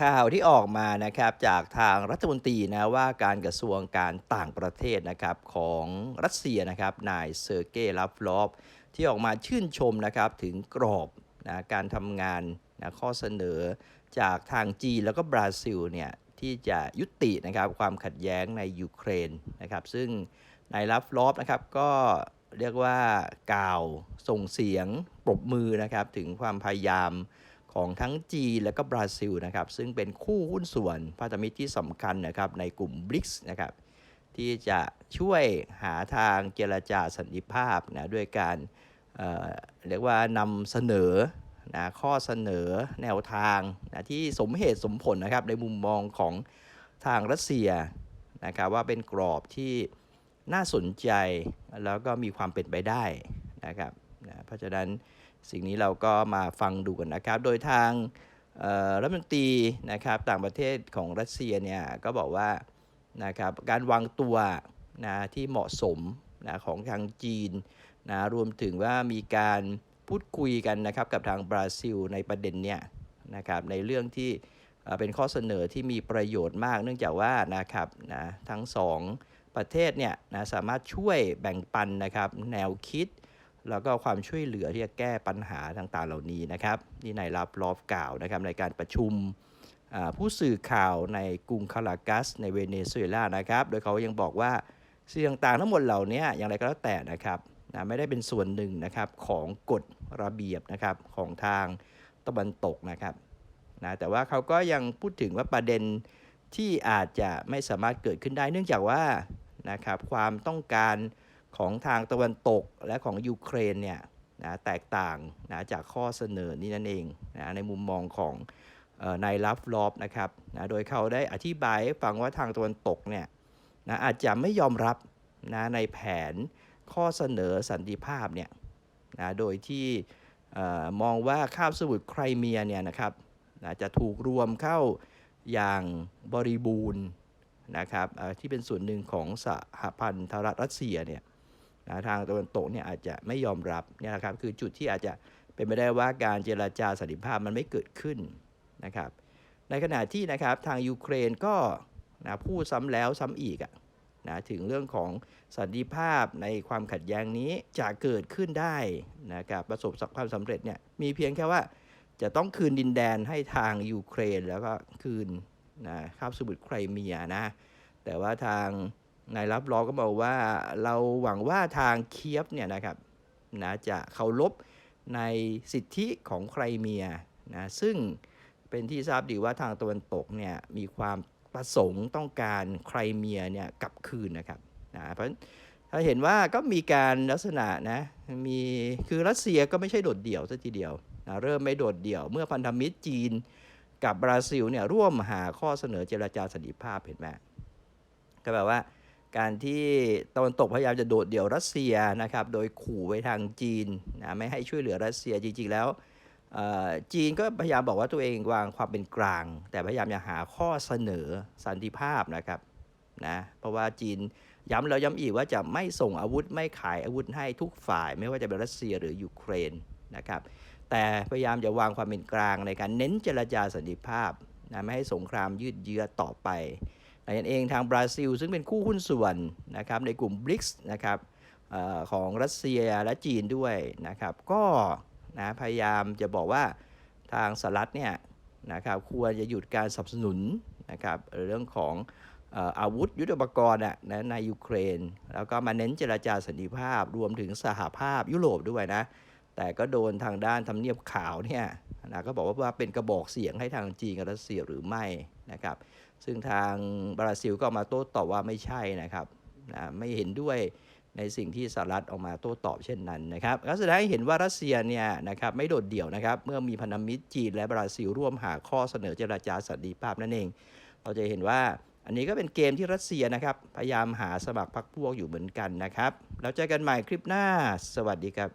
ข่าวที่ออกมานะครับจากทางรัฐมนตรีนะว่าการกระทรวงการต่างประเทศนะครับของรัสเซียนะครับนายเซอร์เกย์ลัฟลอฟที่ออกมาชื่นชมนะครับถึงกรอบนะการทำงานนะข้อเสนอจากทางจีนแล้วก็บราซิลเนี่ยที่จะยุตินะครับความขัดแย้งในยูเครนนะครับซึ่งนายลัฟลอฟนะครับก็เรียกว่ากล่าวส่งเสียงปรบมือนะครับถึงความพยายาม ของทั้งจีนและก็บราซิลนะครับซึ่งเป็นคู่หุ้นส่วนพันธมิตรที่สำคัญนะครับในกลุ่ม BRICS นะครับที่จะช่วยหาทางเจรจาสันติภาพนะด้วยการเอ่อเรียกว่านำเสนอนะข้อเสนอแนวทางนะที่สมเหตุสมผลนะครับในมุมมองของทางรัสเซียนะครับว่าเป็นกรอบที่น่าสนใจแล้วก็มีความเป็นไปได้นะครับนะเพราะฉะนั้น สิ่งนี้เราก็มาฟังดูกันนะครับ โดยทางรัฐมนตรีนะครับต่างประเทศของรัสเซียเนี่ยก็บอกว่านะครับการวางตัวนะที่เหมาะสมนะของทางจีนนะรวมถึงว่ามีการพูดคุยกันนะครับกับทางบราซิลในประเด็นเนี่ยนะครับในเรื่องที่เป็นข้อเสนอที่มีประโยชน์มาก เนื่องจากว่านะครับนะทั้งสองประเทศเนี่ยนะสามารถช่วยแบ่งปันนะครับแนวคิด แล้วก็ความช่วยเหลือที่จะแก้ปัญหาต่างๆเหล่านี้นะครับนี่นายรับลอฟกล่าวนะครับในการประชุมผู้สื่อข่าวในกรุงคารากัสในเวเนซุเอลานะครับ โดยเขายังบอกว่าสิ่งต่างๆทั้งหมดเหล่านี้อย่างไรก็แล้วแต่นะครับนะไม่ได้เป็นส่วนหนึ่งนะครับของกฎระเบียบนะครับของทางตะวันตกนะครับนะแต่ว่าเขาก็ยังพูดถึงว่าประเด็นที่อาจจะไม่สามารถเกิดขึ้นได้ เนื่องจากว่านะครับความต้องการ ของทางตะวันตกและของยูเครนเนี่ยนะแตกต่างนะจากข้อเสนอนี้นั่นเองนะในมุมมองของนายลัฟลอฟนะครับนะโดยเขาได้อธิบายฟังว่าทางตะวันตกเนี่ยนะอาจจะไม่ยอมรับนะในแผนข้อเสนอสันติภาพเนี่ยนะโดยที่มองว่าคาบสมุทรไครเมียเนี่ยนะครับนะจะถูกรวมเข้าอย่างบริบูรณ์นะครับที่เป็นส่วนหนึ่งของสหพันธรัฐรัสเซียเนี่ย นะทางตะวันตกเนี่ยอาจจะไม่ยอมรับเนี่ยนะครับคือจุดที่อาจจะเป็นไปได้ว่าการเจราจาสันติภาพมันไม่เกิดขึ้นนะครับ ในขณะที่นะครับทางยูเครนก็นะพูดซ้ำแล้วซ้ำอีกอะนะถึงเรื่องของสันติภาพในความขัดแย้งนี้จะเกิดขึ้นได้นะครับประสบความสำเร็จเนี่ยมีเพียงแค่ว่าจะต้องคืนดินแดนให้ทางยูเครนแล้วก็คืนนะคาบสมุทรไครเมียนะแต่ว่าทาง นายรับรองก็บอกว่าเราหวังว่าทางเคียฟเนี่ยนะครับนะจะเคารพในสิทธิของไครเมียนะซึ่งเป็นที่ทราบดีว่าทางตะวันตกเนี่ยมีความประสงค์ต้องการไครเมียเนี่ยกลับคืนนะครับนะเพราะถ้าเห็นว่าก็มีการลักษณะนะมีคือรัสเซียก็ไม่ใช่โดดเดี่ยวซะทีเดียวนะเริ่มไม่โดดเดี่ยวเมื่อพันธมิตรจีนกับบราซิลเนี่ยร่วมหาข้อเสนอเจรจาสันติภาพเห็นไหมก็แบบว่า การที่ตะวันตกพยายามจะโดดเดี่ยวรัสเซียนะครับ โดยขู่ไว้ทางจีนนะไม่ให้ช่วยเหลือรัสเซียจริงๆแล้วจีนก็พยายามบอกว่าตัวเองวางความเป็นกลาง แต่พยายามจะหาข้อเสนอสันติภาพนะครับนะเพราะว่าจีนย้ำแล้วย้ำอีกว่าจะไม่ส่งอาวุธไม่ขายอาวุธให้ทุกฝ่าย ไม่ว่าจะเป็นรัสเซียหรือยูเครนนะครับ แต่พยายามจะวางความเป็นกลางในการเน้นเจรจาสันติภาพนะไม่ให้สงครามยืดเยื้อต่อไป แต่นั่นเองทางบราซิล ซึ่งเป็นคู่หุ้นส่วนนะครับในกลุ่ม BRICS นะครับอของรัสเซียและจีนด้วยนะครับก็นะพยายามจะบอกว่าทางสหรัฐเนี่ยนะครับควรจะหยุดการสนับสนุนนะครับเรื่องของอาวุธยุทโธปกรณ์นะในยูเครน แล้วก็มาเน้นเจรจาสันติภาพรวมถึงสหภาพยุโรปด้วยนะ แต่ก็โดนทางด้านทำเนียบขาวเนี่ย นะก็บอกว่าวาเป็นกระบอกเสียงให้ทางจีนกับรัสเซียหรือไม่นะครับ ซึ่งทางบราซิลก็มาโต้ตอบว่าไม่ใช่นะครับนะไม่เห็นด้วยในสิ่งที่สหรัฐออกมาโต้ตอบเช่นนั้นนะครับก็แสดงให้เห็นว่ารัสเซียเนี่ยนะครับไม่โดดเดี่ยวนะครับ เมื่อมีพันธมิตรจีนและบราซิลร่วมหาข้อเสนอเจรจาสันติภาพนั่นเอง เราจะเห็นว่าอันนี้ก็เป็นเกมที่รัสเซียนะครับ พยายามหาสมัครพรรคพวกอยู่เหมือนกันนะครับ แล้วเจอกันใหม่คลิปหน้า สวัสดีครับ